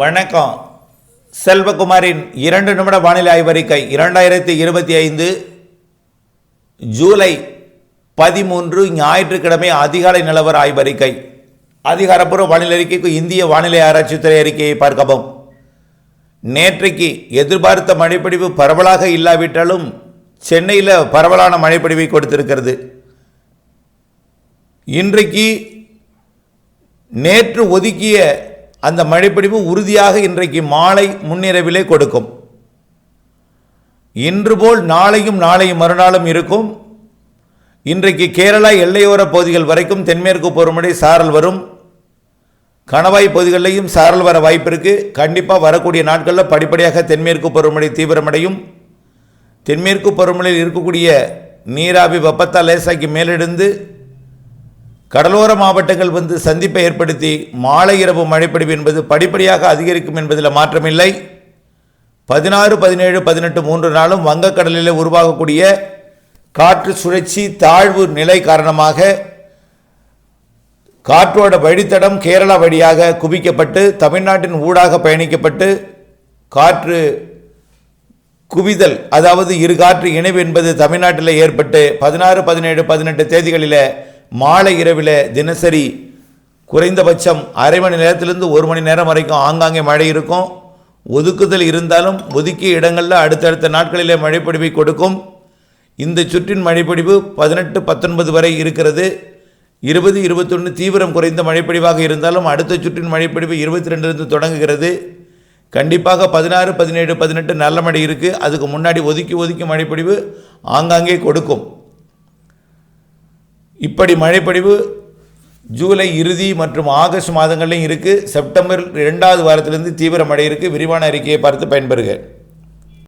வணக்கம். செல்வகுமாரின் இரண்டு நிமிட வானிலை ஆய்வறிக்கை இரண்டாயிரத்தி இருபத்தி ஐந்து ஜூலை பதிமூன்று ஞாயிற்றுக்கிழமை அதிகாலை நிலவர ஆய்வறிக்கை. அதிகாரப்பூர்வ வானிலை அறிக்கைக்கு இந்திய வானிலை ஆராய்ச்சித்துறை அறிக்கையை பார்க்கவும். நேற்றைக்கு எதிர்பார்த்த மழைப்பிடிவு பரவலாக இல்லாவிட்டாலும் சென்னையில் பரவலான மழைப்பிடிவை கொடுத்திருக்கிறது. இன்றைக்கு நேற்று ஒதுக்கிய அந்த மழைப்பிடிவு உறுதியாக இன்றைக்கு மாலை முன்னிரவிலே கொடுக்கும். இன்று போல் நாளையும் நாளையும் மறுநாளும் இருக்கும். இன்றைக்கு கேரளா எல்லையோர பகுதிகள் வரைக்கும் தென்மேற்கு பருவமழை சாரல் வரும். கணவாய் பகுதிகளிலையும் சாரல் வர வாய்ப்பு இருக்குது கண்டிப்பாக வரக்கூடிய நாட்களில் படிப்படியாக தென்மேற்கு பருவமழை தீவிரமடையும். தென்மேற்கு பருவமழையில் இருக்கக்கூடிய நீராவி வெப்பத்தால் லேசாக்கி மேலெடுந்து கடலோர மாவட்டங்கள் வந்து சந்திப்பை ஏற்படுத்தி மாலை இரவு மழைப்பொழிவு என்பது படிப்படியாக அதிகரிக்கும் என்பதில் மாற்றமில்லை. பதினாறு பதினேழு பதினெட்டு மூன்று நாளும் வங்கக்கடலில் உருவாகக்கூடிய காற்று சுழற்சி தாழ்வு நிலை காரணமாக காற்றோட வழித்தடம் கேரளா வழியாக குவிக்கப்பட்டு தமிழ்நாட்டின் ஊடாக பயணிக்கப்பட்டு காற்று குவிதல் அதாவது இரு காற்று இணைவு என்பது தமிழ்நாட்டில் ஏற்பட்டு பதினாறு பதினேழு பதினெட்டு தேதிகளில் மாலை இரவில் தினசரி குறைந்தபட்சம் அரை மணி நேரத்திலிருந்து ஒரு மணி நேரம் வரைக்கும் ஆங்காங்கே மழை இருக்கும். ஒதுக்குதல் இருந்தாலும் ஒதுக்கிய இடங்களில் அடுத்தடுத்த நாட்களிலே மழைப்பிடிவை கொடுக்கும். இந்த சுற்றின் மழைப்பிடிவு பதினெட்டு பத்தொன்பது வரை இருக்கிறது. இருபது இருபத்தொன்று தீவிரம் குறைந்த மழைப்பிடிவாக இருந்தாலும் அடுத்த சுற்றின் மழைப்பிடிவு இருபத்தி ரெண்டிலிருந்து தொடங்குகிறது. கண்டிப்பாக பதினாறு பதினேழு பதினெட்டு நல்ல மழை இருக்குது அதுக்கு முன்னாடி ஒதுக்கி ஒதுக்கி மழைப்பிடிவு ஆங்காங்கே கொடுக்கும். இப்படி மழைப்பொழிவு ஜூலை இறுதி மற்றும் ஆகஸ்ட் மாதங்கள்லையும் இருக்குது செப்டம்பர் இரண்டாவது வாரத்திலிருந்து தீவிர மழை இருக்குது விரிவான அறிக்கையை பார்த்து பயன்பெறுக.